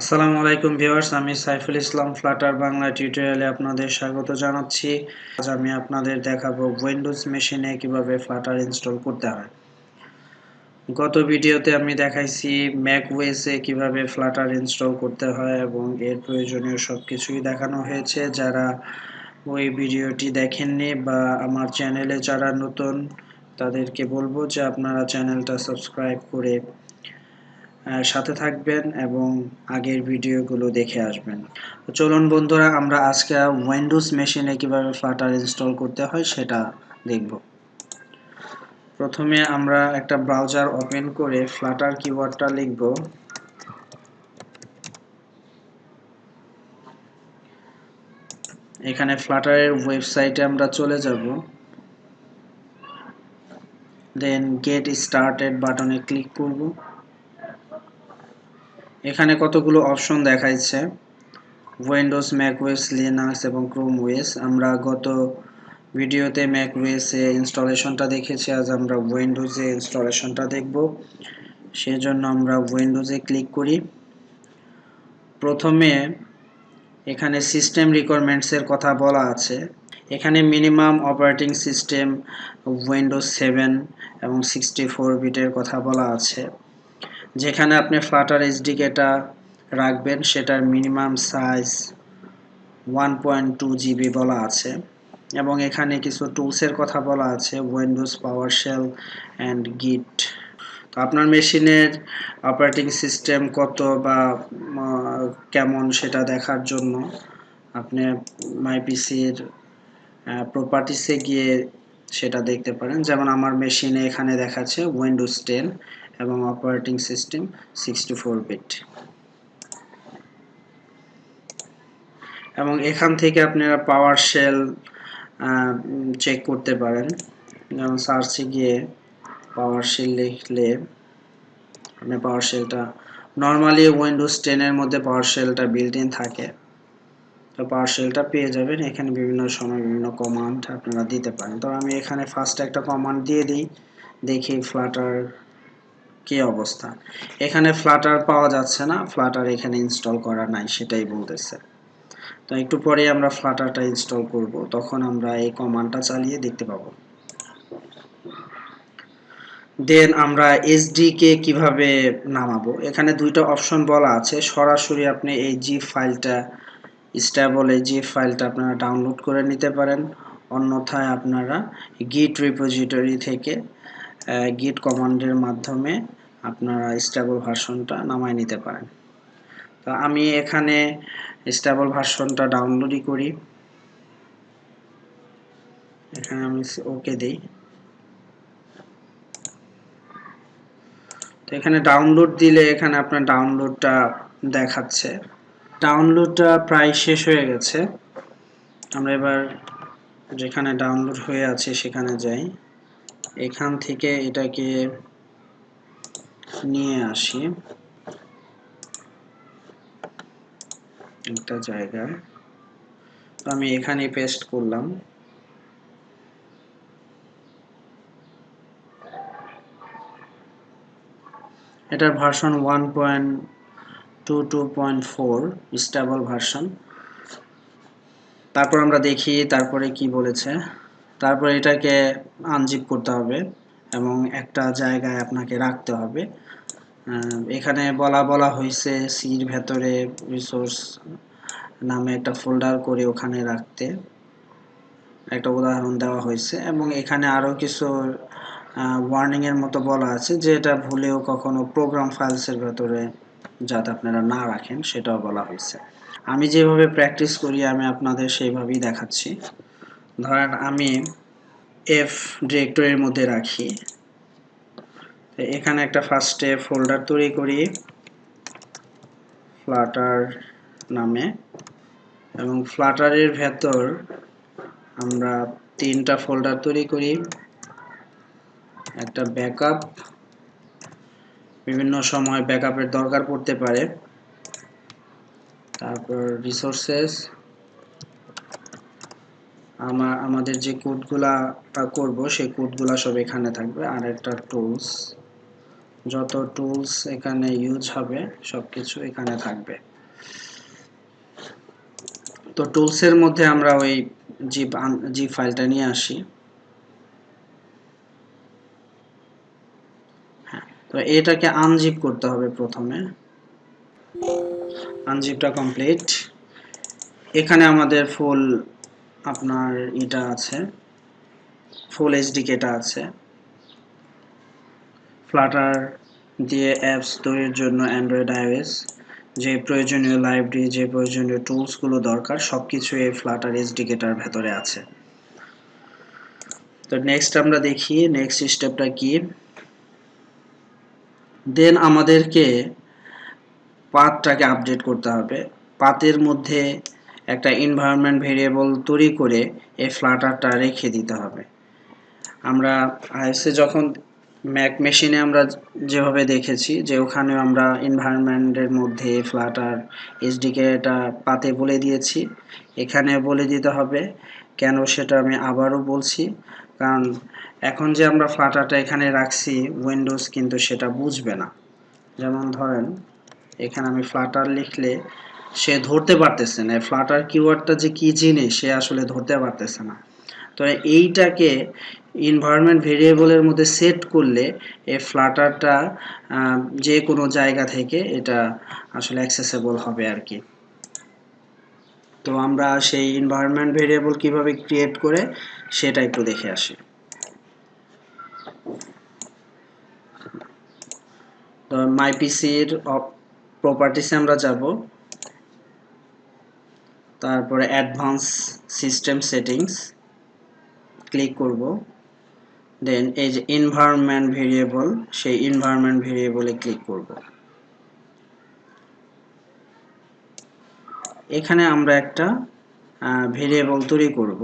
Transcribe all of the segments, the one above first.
আসসালামু আলাইকুম ভিউয়ার্স, আমি সাইফুল ইসলাম ফ্লাটার বাংলা টিউটোরিয়ালে আপনাদের স্বাগত জানাচ্ছি। আজ আমি আপনাদের দেখাবো উইন্ডোজ মেশিনে কীভাবে ফ্লাটার ইনস্টল করতে হয়। গত ভিডিওতে আমি দেখাইছি ম্যাক ওয়েসে কীভাবে ফ্লাটার ইনস্টল করতে হয় এবং এর প্রয়োজনীয় সব কিছুই দেখানো হয়েছে। যারা ওই ভিডিওটি দেখেননি বা আমার চ্যানেলে যারা নতুন, তাদেরকে বলব যে আপনারা চ্যানেলটা সাবস্ক্রাইব করে সাথে থাকবেন এবং আগের ভিডিওগুলো দেখে আসবেন। চলুন বন্ধুরা, আমরা আজকে উইন্ডোজ মেশিনে কীভাবে ফ্লাটার ইনস্টল করতে হয় সেটা দেখব। প্রথমে আমরা একটা ব্রাউজার ওপেন করে ফ্লাটার কিওয়ার্ডটা লিখব। এখানে ফ্লাটারের ওয়েবসাইটে আমরা চলে যাব। দেন গেট স্টার্টেড বাটনে ক্লিক করব। এখানে কতগুলো অপশন দেখাইছে? উইন্ডোজ ম্যাক ওয়েস লিনাক্স এবং ক্রোম ওয়েস আমরা গত ভিডিওতে ম্যাক ওয়েসে ইনস্টলেশনটা দেখেছি, আজ আমরা উইন্ডোজে ইনস্টলেশনটা দেখব। সেজন্য আমরা উইন্ডোজে ক্লিক করি। প্রথমে এখানে সিস্টেম রিকোয়ারমেন্টসের কথা বলা আছে। এখানে minimum operating system Windows seven এবং সিক্সটি ফোর বিটের কথা বলা আছে। যেখানে আপনি ফ্লাটার এসডিকেটা রাখবেন, সেটার minimum size one point two GB বলা আছে। এবং এখানে কিছু টুলসের কথা বলা আছে উইন্ডোজ পাওয়ার শেল অ্যান্ড গিট তো আপনার মেশিনের অপারেটিং সিস্টেম কত বা কেমন সেটা দেখার জন্য আপনি মাইপিসির প্রপার্টিসে গিয়ে সেটা দেখতে পারেন। যেমন আমার মেশিনে এখানে দেখাচ্ছে উইন্ডোজ টেন এবং operating system sixty four bit এবং এখান থেকে আপনারা পাওয়ার শেল চেক করতে পারেন। যেমন সার্চে গিয়ে পাওয়ার শেল লিখলে আপনি পাওয়ার শেলটা নর্মালি উইন্ডোজ টেনের মধ্যে পাওয়ার শেলটা বিল্ট ইন থাকে। তো পাওয়ার শেলটা পেয়ে যাবেন। এখানে বিভিন্ন সময় বিভিন্ন কমান্ড আপনারা দিতে পারেন। তো আমি এখানে ফার্স্ট একটা কমান্ড দিয়ে দিই। দেখি ফ্লাটার কি অবস্থা? এখানে ফ্লাটার পাওয়া যাচ্ছে না। ফ্লাটার এখানে ইনস্টল করা নাই, সেটাই বলতেছে। তো একটু পরে আমরা ফ্লাটারটা ইনস্টল করব। তখন আমরা এই কমান্ডটা চালিয়ে দেখতে পাবো। দেন আমরা এসডি কীভাবে নামাবো? এখানে দুইটা অপশন বলা আছে। সরাসরি আপনি এই জি ফাইলটা স্টেবল এই জি ফাইলটা আপনারা ডাউনলোড করে নিতে পারেন। অন্যথায় আপনারা গিট রিপোজিটরি থেকে গিট কমান্ডের মাধ্যমে আপনারা স্টেবল ভার্সনটা নামায় নিতে পারেন। তো আমি এখানে স্টেবল ভার্সনটা ডাউনলোডই করি। এখানে আমি ওকে দিই। তো এখানে ডাউনলোড দিলে এখানে আপনার ডাউনলোডটা দেখাচ্ছে। ডাউনলোডটা প্রায় শেষ হয়ে গেছে। আমরা এবার যেখানে ডাউনলোড হয়ে আছে সেখানে যাই। এখান থেকে এটাকে নিয়ে আসি। একটা জায়গায়। তো আমি এখানে পেস্ট করলাম। এটার version one point two two point four stable version তারপর আমরা দেখি তারপরে কি বলেছে। তারপর এটাকে আনজিপ করতে হবে এবং একটা জায়গায় আপনাকে রাখতে হবে। এখানে বলা বলা হয়েছে সির ভেতরে রিসোর্স নামে একটা ফোল্ডার করে ওখানে রাখতে। একটা উদাহরণ দেওয়া হয়েছে এবং এখানে আরও কিছু ওয়ার্নিংয়ের মতো বলা আছে যে এটা ভুলেও কখনো প্রোগ্রাম ফাইলসের ভেতরে যাতে আপনারা না রাখেন, সেটাও বলা হয়েছে। আমি যেভাবে প্র্যাকটিস করি, আমি আপনাদের সেইভাবেই দেখাচ্ছি। ধরেন আমি এফ ডিরেক্টরির মধ্যে রাখি। এখানে একটা ফার্স্টে ফোল্ডার তৈরি করি। ফ্লাটার নামে। এবং ফ্লাটারের ভেতর আমরা তিনটা ফোল্ডার তৈরি করি। একটা ব্যাকআপ বিভিন্ন সময় ব্যাকআপের দরকার পড়তে পারে। তারপর রিসোর্সেস আমার, আমাদের যে কোডগুলা করব, সেই কোডগুলা সব এখানে থাকবে। আর একটা টুলস যত টুলস এখানে ইউজ হবে, সবকিছু এখানে থাকবে। তো টুলসের মধ্যে আমরা ওই জিপ জিপ ফাইলটা নিয়ে আসি। হ্যাঁ তো এটাকে আনজিপ করতে হবে প্রথমে। আনজিপটা কমপ্লিট এখানে আমাদের ফুল আপনার এটা আছে ফুল এইচডিকেটা আছে। ফ্লাটার দিয়ে অ্যাপস তৈরির জন্য অ্যান্ড্রয়েড আইওএস যে প্রয়োজনীয় লাইব্রেরি যে প্রয়োজনীয় টুলসগুলো দরকার সব কিছু এই ফ্লাটার এসডিকেটার ভেতরে আছে। তো নেক্সট আমরা দেখি নেক্সট স্টেপটা কি? দেন আমাদেরকে পাথটাকে আপডেট করতে হবে। পাতের মধ্যে একটা এনভায়রনমেন্ট ভেরিয়েবল তৈরি করে এই ফ্লাটারটা রেখে দিতে হবে। আমরা আইএসএ যখন ম্যাক মেশিনে আমরা যেভাবে দেখেছি যে ওখানে আমরা এনভায়রনমেন্টের মধ্যে ফ্লাটার এসডিকে এটা পাতে বলে দিয়েছি এখানে বলে দিতে হবে। কেন সেটা আমি আবারও বলছি, কারণ এখন যে আমরা ফ্লাটারটা এখানে রাখছি উইন্ডোজ কিন্তু সেটা বুঝবে না। যেমন ধরেন, এখানে আমি ফ্লাটার লিখলে সে ধরতে পারতেছে না। ফ্লাটার কিওয়ার্ডটা যে কি জিনিস, সে আসলে ধরতে পারতেছে না। তো এইটাকে ইনভায়রনমেন্ট ভেরিয়েবলের মধ্যে সেট করলে এই ফ্লাটারটা যে কোনো জায়গা থেকে এটা আসলে অ্যাক্সেসেবল হবে আর কি। তো আমরা সেই ইনভায়রনমেন্ট ভেরিয়েবল কীভাবে ক্রিয়েট করে, সেটা একটু দেখে আসি। তো মাই পিসির প্রপার্টিসে আমরা যাব। তারপরে অ্যাডভান্স সিস্টেম সেটিংস ক্লিক করব। দেন এই যে এনভায়রনমেন্ট ভেরিয়েবল, সেই এনভায়রনমেন্ট ভেরিয়েবলে ক্লিক করব। এখানে আমরা একটা ভেরিয়েবল তৈরি করব।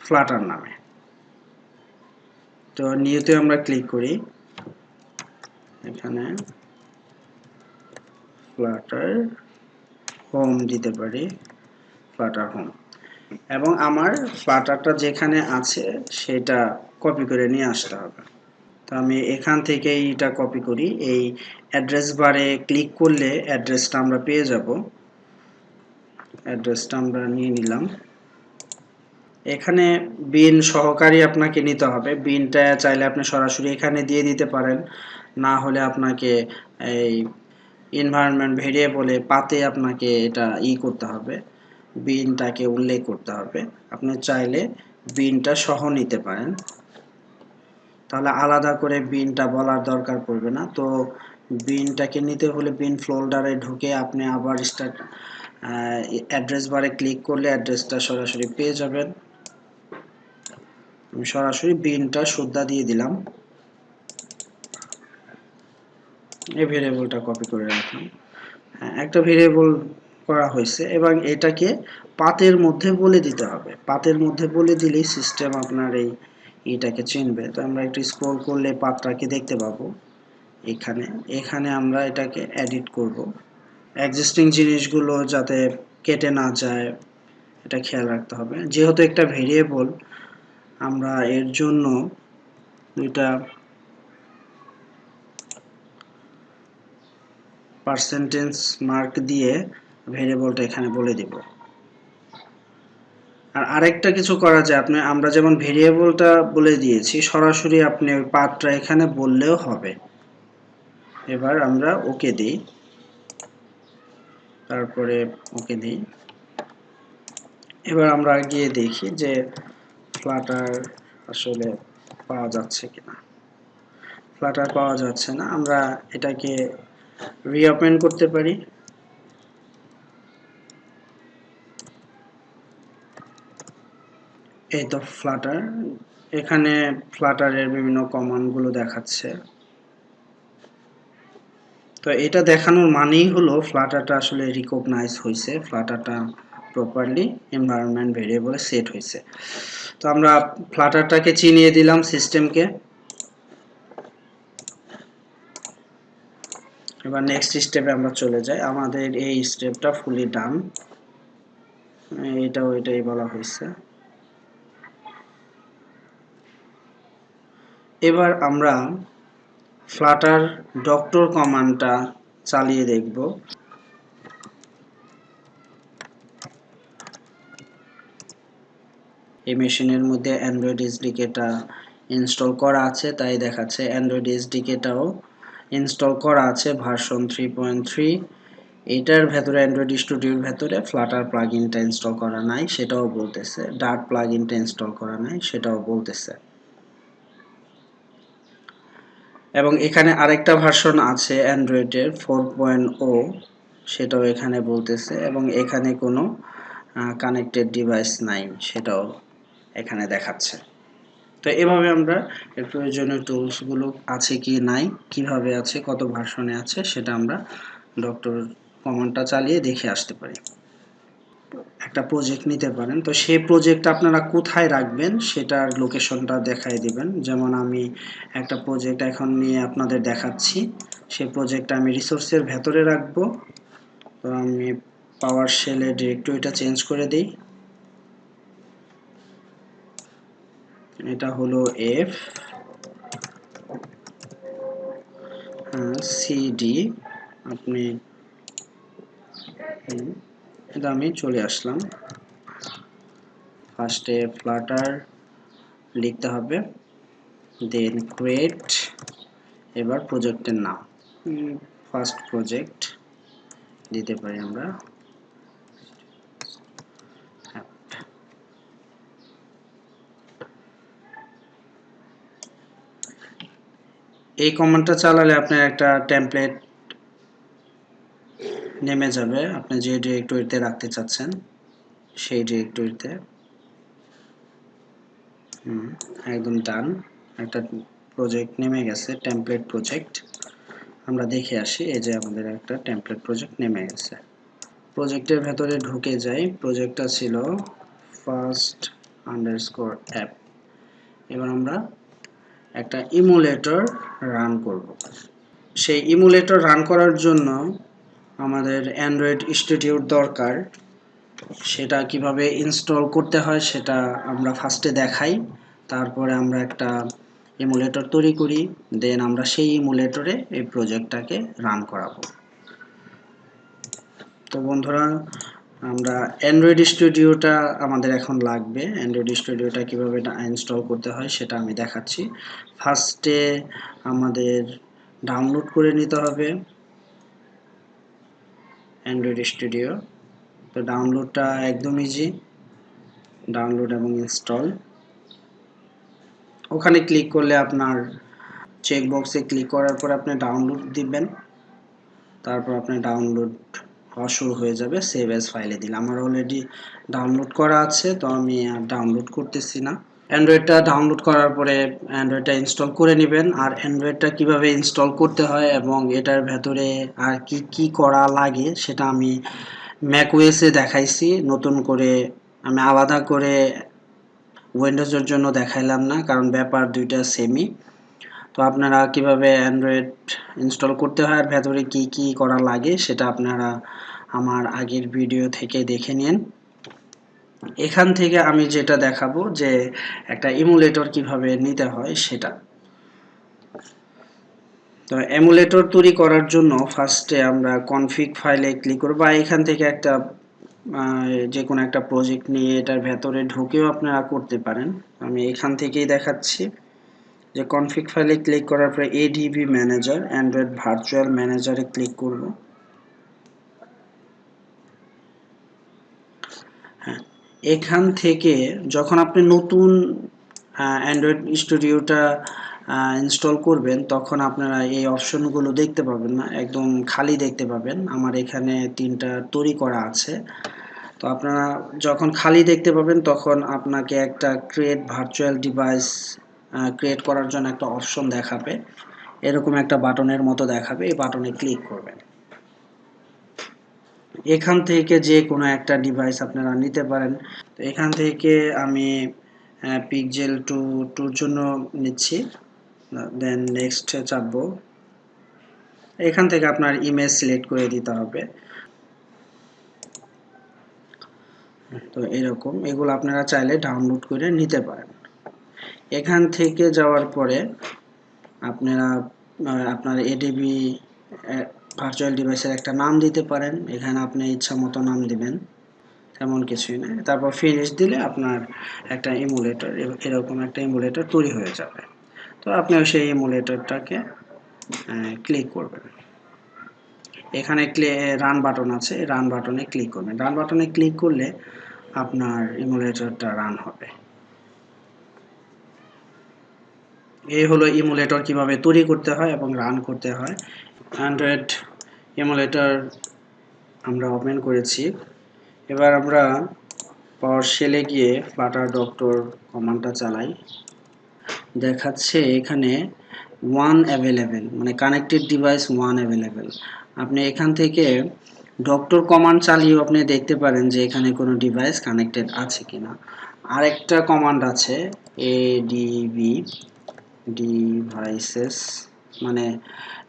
ফ্লাটার নামে। তো নিউতে আমরা ক্লিক করি। এখানে ফ্লাটার হোম দিতে পারি ফ্লাটার হোম এবং আমার ফ্লাটারটা যেখানে আছে সেটা কপি করে নিয়ে আসতে হবে। তো আমি এখান থেকে এটা কপি করি। এই অ্যাড্রেস বারে ক্লিক করলে অ্যাড্রেসটা আমরা পেয়ে যাব। অ্যাড্রেসটা আমরা নিয়ে নিলাম। এখানে বিন সহকারী আপনাকে নিতে হবে। বিনটা চাইলে আপনি সরাসরি এখানে দিয়ে দিতে পারেন। না হলে আপনাকে এই এনভায়রনমেন্ট ভেরিয়েবলে পাতে আপনাকে এটা ই করতে হবে, বিনটাকে উল্লেখ করতে হবে। আপনি চাইলে বিনটা সহ নিতে পারেন। তাহলে আলাদা করে বিনটা বলার দরকার পড়বে না। তো বিনটাকে নিতে হলে বিন ফোল্ডারে ঢুকে আপনি আবার স্টার্ট অ্যাড্রেস বারে ক্লিক করলে অ্যাড্রেসটা সরাসরি পেয়ে যাবেন। সরাসরি বিনটা সুদ্ধা দিয়ে দিলাম। এই ভেরিয়েবলটা কপি করে রাখলাম। হ্যাঁ একটা ভেরিয়েবল করা হয়েছে, এবং এটাকে পাতের মধ্যে বলে দিতে হবে। পাতের মধ্যে বলে দিলেই সিস্টেম আপনার এই এটাকে চিনবে। তো আমরা একটু স্ক্রল করলে পাতটাকে দেখতে পাবো। এখানে এখানে আমরা এটাকে এডিট করব। এক্সিস্টিং জিনিসগুলো যাতে কেটে না যায়, এটা খেয়াল রাখতে হবে। যেহেতু একটা ভেরিয়েবল আমরা এর জন্য দুইটা পার্সেন্টেজ মার্ক দিয়ে ভেরিয়েবলটা এখানে বলে দিব। আর আরেকটা কিছু করা যায়, আপনি, আমরা যেমন ভেরিয়েবলটা বলে দিয়েছি, সরাসরি আপনি ওই পাথটা এখানে বললেও হবে। এবার আমরা ওকে দিই। তারপরে ওকে দিই। এবার আমরা গিয়ে দেখি যে ফ্লাটার আসলে পাওয়া যাচ্ছে কিনা। ফ্লাটার পাওয়া যাচ্ছে না, আমরা এটাকে রিওপেন করতে পারি। এই তো ফ্লাটার এখানে ফ্লাটারের বিভিন্ন কমান্ডগুলো দেখাচ্ছে। তো এটা দেখানোর মানেই হলো ফ্লাটারটা আসলে রিকগনাইজ হয়েছে। ফ্লাটারটা প্রপারলি এনভায়রনমেন্ট ভেরিয়েবলে সেট হয়েছে। তো আমরা ফ্লাটারটাকে চিনিয়ে দিলাম সিস্টেমকে এবার নেক্সট স্টেপে আমরা চলে যাই। আমাদের এই স্টেপটা ফুলি ডান এটাও এটাই বলা হয়েছে। এবার আমরা ফ্লাটার ডক্টর কমান্ডটা চালিয়ে দেখব। এই মেশিনের মধ্যে অ্যান্ড্রয়েড এসডিকেটা ইনস্টল করা আছে, তাই দেখাচ্ছে অ্যান্ড্রয়েড এসডিকেটাও ইনস্টল করা আছে ভার্সন থ্রি পয়েন্ট থ্রি এটার ভেতরে অ্যান্ড্রয়েড স্টুডিওর ভেতরে ফ্লাটার প্লাগইনটা ইনস্টল করা নাই, সেটাও বলতেছে। ডার্ট প্লাগইনটা ইনস্টল করা নাই, সেটাও বলতেছে। এবং এখানে আরেকটা ভার্সন আছে অ্যান্ড্রয়েডের ফোর পয়েন্ট ও সেটাও এখানে বলতেছে। এবং এখানে কোনো কানেক্টেড ডিভাইস নাই, সেটাও এখানে দেখাচ্ছে। তো এভাবে আমরা এর প্রয়োজনীয় টুলসগুলো আছে কি নাই, কীভাবে আছে, কত ভার্সনে আছে, সেটা আমরা ডক্টর কমান্ডটা চালিয়ে দেখে আসতে পারি। একটা প্রজেক্ট নিতে পারেন। তো সেই প্রজেক্ট আপনারা কোথায় রাখবেন, সেটার লোকেশনটা দেখাই দিবেন। যেমন আমি একটা প্রজেক্ট এখন নিয়ে আপনাদের দেখাচ্ছি। সেই প্রজেক্টটা আমি রিসোর্সের ভেতরে রাখব। তো আমি পাওয়ার শেলে ডিরেক্টরিটা চেঞ্জ করে দিই। এটা হলো এফ সিডি আপনি এটা আমি চলে আসলাম। ফার্স্টে ফ্লাটার লিখতে হবে দেন ক্রিয়েট এবার প্রজেক্টের নাম। ফার্স্ট প্রজেক্ট দিতে পারি আমরা। এই কমান্ডটা চালালে আপনার একটা টেমপ্লেট নেমে যাবে। আপনি যে ডিরেক্টরিতে রাখতে চাচ্ছেন, সেই ডিরেক্টরিতে হুম, একদম ডান। একটা প্রজেক্ট নেমে গেছে টেমপ্লেট প্রজেক্ট আমরা দেখে আসি, এই যে আমাদের একটা টেমপ্লেট প্রজেক্ট নেমে গেছে। প্রজেক্টের ভেতরে ঢুকে যাই। প্রজেক্টটা ছিল ফার্স্ট আন্ডারস্কোর অ্যাপ এবার আমরা একটা ইমুলেটর রান করব। সেই ইমুলেটর রান করার জন্য আমাদের অ্যান্ড্রয়েড স্টুডিওর দরকার। সেটা কীভাবে ইনস্টল করতে হয় সেটা আমরা ফার্স্টে দেখাই। তারপরে আমরা একটা ইমুলেটর তৈরি করি। দেন আমরা সেই ইমুলেটরে এই প্রজেক্টটাকে রান করাবো। তো বন্ধুরা আমরা অ্যান্ড্রয়েড স্টুডিওটা আমাদের এখন লাগবে। অ্যান্ড্রয়েড স্টুডিওটা কীভাবে ইনস্টল করতে হয় সেটা আমি দেখাচ্ছি। ফার্স্টে আমাদের ডাউনলোড করে নিতে হবে। অ্যান্ড্রয়েড স্টুডিও তো ডাউনলোডটা একদম ইজি ডাউনলোড এবং ইনস্টল ওখানে ক্লিক করলে আপনার চেকবক্সে ক্লিক করার পর আপনি ডাউনলোড দিবেন। তারপর আপনি ডাউনলোড হওয়া শুরু হয়ে যাবে সেভ এস ফাইলে দিলে। আমার অলরেডি ডাউনলোড করা আছে, তো আমি ডাউনলোড করতেছি না। অ্যান্ড্রয়েডটা ডাউনলোড করার পরে অ্যান্ড্রয়েডটা ইনস্টল করে নেবেন। আর অ্যান্ড্রয়েডটা কীভাবে ইনস্টল করতে হয় এবং এটার ভেতরে আর কি কি করা লাগে, সেটা আমি ম্যাকওয়েসে দেখাইছি। নতুন করে আমি আলাদা করে উইন্ডোজের জন্য দেখাইলাম না, কারণ ব্যাপার দুইটা সেমই তো আপনারা কীভাবে অ্যান্ড্রয়েড ইনস্টল করতে হয় আর ভেতরে কি কি করা লাগে সেটা আপনারা আমার আগের ভিডিও থেকে দেখে নিন। এখান থেকে আমি যেটা দেখাবো যে একটা ইমুলেটর কীভাবে নিতে হয় সেটা। তো এমুলেটর তৈরি করার জন্য ফার্স্টে আমরা কনফিগ ফাইলে ক্লিক করব। বা এখান থেকে একটা যে কোনো একটা প্রজেক্ট নিয়ে এটার ভেতরে ঢুকেও আপনারা করতে পারেন। আমি এখান থেকেই দেখাচ্ছি। যে কনফিগ ফাইলে ক্লিক করার পরে এডিবি ম্যানেজার অ্যান্ড্রয়েড ভার্চুয়াল ম্যানেজারে ক্লিক করব। হ্যাঁ এখান থেকে যখন আপনি নতুন অ্যান্ড্রয়েড স্টুডিওটা ইনস্টল করবেন, তখন আপনারা এই অপশনগুলো দেখতে পাবেন না, একদম খালি দেখতে পাবেন। আমার এখানে তিনটা তৈরি করা আছে। তো আপনারা যখন খালি দেখতে পাবেন, তখন আপনাকে একটা ক্রিয়েট ভার্চুয়াল ডিভাইস ক্রিয়েট করার জন্য একটা অপশন দেখাবে। এরকম একটা বাটনের মতো দেখাবে, এই বাটনে ক্লিক করবেন। এখান থেকে যে কোনো একটা ডিভাইস আপনারা নিতে পারেন। তো এখান থেকে আমি পিকজেল টু টুর জন্য নিচ্ছি। দেন নেক্সট চাপবো। এখান থেকে আপনার ইমেজ সিলেক্ট করে দিতে হবে। তো এরকম, এগুলো আপনারা চাইলে ডাউনলোড করে নিতে পারেন। এখান থেকে যাওয়ার পরে আপনারা আপনার এডিবি ভার্চুয়াল ডিভাইসের একটা নাম দিতে পারেন। এখানে আপনি ইচ্ছা মতো নাম দিবেন। তেমন কিছুই না। তারপর ফিনিশ দিলে আপনার একটা ইমুলেটর এরকম একটা ইমুলেটর তৈরি হয়ে যাবে। তো আপনি সেই ইমুলেটরটাকে ক্লিক করবেন। এখানে রান বাটন আছে। রান বাটনে ক্লিক করবেন। রান বাটনে ক্লিক করলে আপনার ইমুলেটরটা রান হবে। এই হলো ইমুলেটর কীভাবে তৈরি করতে হয় এবং রান করতে হয়। অ্যান্ড্রয়েড ইমুলেটর আমরা ওপেন করেছি। এবার আমরা পাওয়ার শেলে গিয়ে ফ্লাটার ডক্টর কমান্ডটা চালাই। দেখাচ্ছে এখানে ওয়ান অ্যাভেলেবেল মানে কানেক্টেড ডিভাইস ওয়ান অ্যাভেলেবেল আপনি এখান থেকে ডক্টর কমান্ড চালিয়েও আপনি দেখতে পারেন যে এখানে কোনো ডিভাইস কানেক্টেড আছে কিনা। আরেকটা কমান্ড আছে এডিবি ডিভাইসেস মানে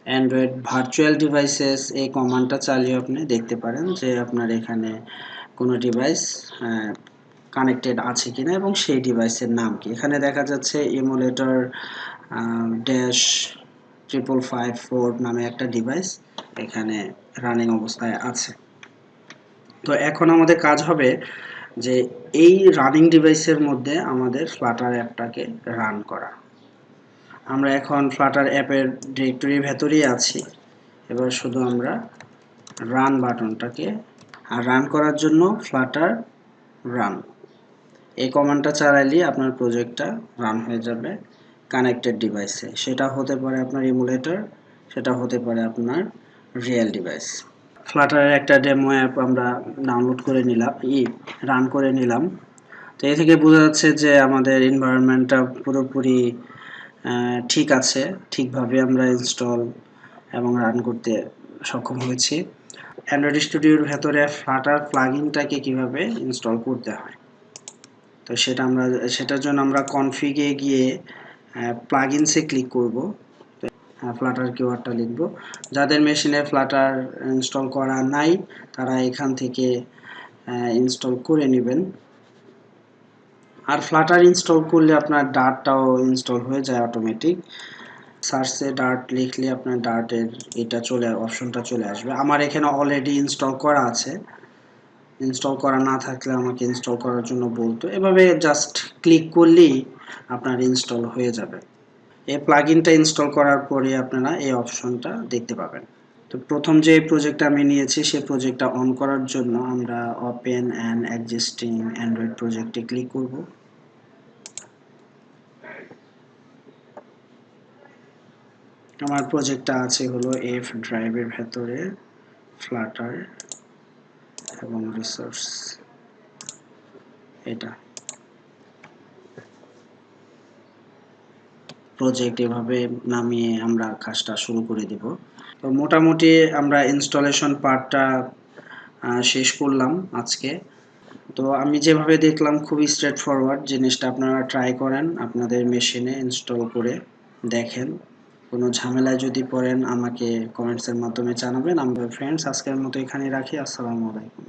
অ্যান্ড্রয়েড ভার্চুয়াল ডিভাইসেস এই কমান্ডটা চালিয়ে আপনি দেখতে পারেন যে আপনার এখানে কোনো ডিভাইস কানেক্টেড আছে কিনা এবং সেই ডিভাইসের নাম কি। এখানে দেখা যাচ্ছে emulator dash triple five four নামে একটা ডিভাইস এখানে রানিং অবস্থায় আছে। তো এখন আমাদের কাজ হবে যে এই রানিং ডিভাইসের মধ্যে আমাদের ফ্লাটার অ্যাপটাকে রান করা। আমরা এখন ফ্লাটার অ্যাপের ডিরেক্টরির ভেতরেই আছি। এবার শুধু আমরা রান বাটনটাকে আর রান করার জন্য ফ্লাটার রান এই কমান্ডটা চালাইলে আপনার প্রজেক্টটা রান হয়ে যাবে কানেক্টেড ডিভাইসে সেটা হতে পারে আপনার ইমুলেটর সেটা হতে পারে আপনার রিয়েল ডিভাইস ফ্লাটারের একটা ডেমো অ্যাপ আমরা ডাউনলোড করে নিলাম, ই রান করে নিলাম। তো এ থেকে বোঝা যাচ্ছে যে আমাদের এনভায়রনমেন্টটা পুরোপুরি ঠিক আছে, ঠিকভাবে আমরা ইনস্টল এবং রান করতে সক্ষম হয়েছি। অ্যান্ড্রয়েড স্টুডিওর ভেতরে ফ্লাটার প্লাগইনটাকে কীভাবে ইনস্টল করতে হয়? তো সেটা আমরা, সেটার জন্য আমরা কনফিগে গিয়ে প্লাগইনসে ক্লিক করব। ফ্লাটার কিওয়ার্ডটা লিখব। যাদের মেশিনে ফ্লাটার ইনস্টল করা নাই, তারা এখান থেকে ইনস্টল করে নেবেন। আর ফ্লাটার ইনস্টল করলে আপনার ডার্টটাও ইনস্টল হয়ে যায় অটোমেটিক সার্চে ডার্ট লিখলে আপনার ডার্টের এটা চলে অপশনটা চলে আসবে। আমার এখানে অলরেডি ইনস্টল করা আছে। ইনস্টল করা না থাকলে আমাকে ইনস্টল করার জন্য বলতো। এভাবে জাস্ট ক্লিক করলেই আপনার ইনস্টল হয়ে যাবে। এই প্লাগইনটা ইনস্টল করার পরে আপনারা এই অপশনটা দেখতে পাবেন। তো প্রথম যে প্রজেক্টটা আমি নিয়েছি সেই প্রজেক্টটা অন করার জন্য আমরা ওপেন অ্যান্ড এক্সিস্টিং অ্যান্ড্রয়েড প্রজেক্টে ক্লিক করব। আমার প্রজেক্টটা আছে হলো এফ ড্রাইভের ভেতরে ফ্লাটার এবং রিসোর্স এটা। প্রজেক্ট এভাবে নামিয়ে আমরা কাজটা শুরু করে দিব। তো মোটামুটি আমরা ইনস্টলেশন পার্টটা শেষ করলাম আজকে। তো আমি যেভাবে দেখলাম খুবই স্ট্রেট ফরওয়ার্ড জিনিসটা, আপনারা ট্রাই করেন আপনাদের মেশিনে ইনস্টল করে দেখেন। কোনো ঝামেলায় যদি পড়েন আমাকে কমেন্টসের মাধ্যমে জানাবেন। আমরা ফ্রেন্ডস আজকের মতো এখানে রাখি। আসসালামু আলাইকুম।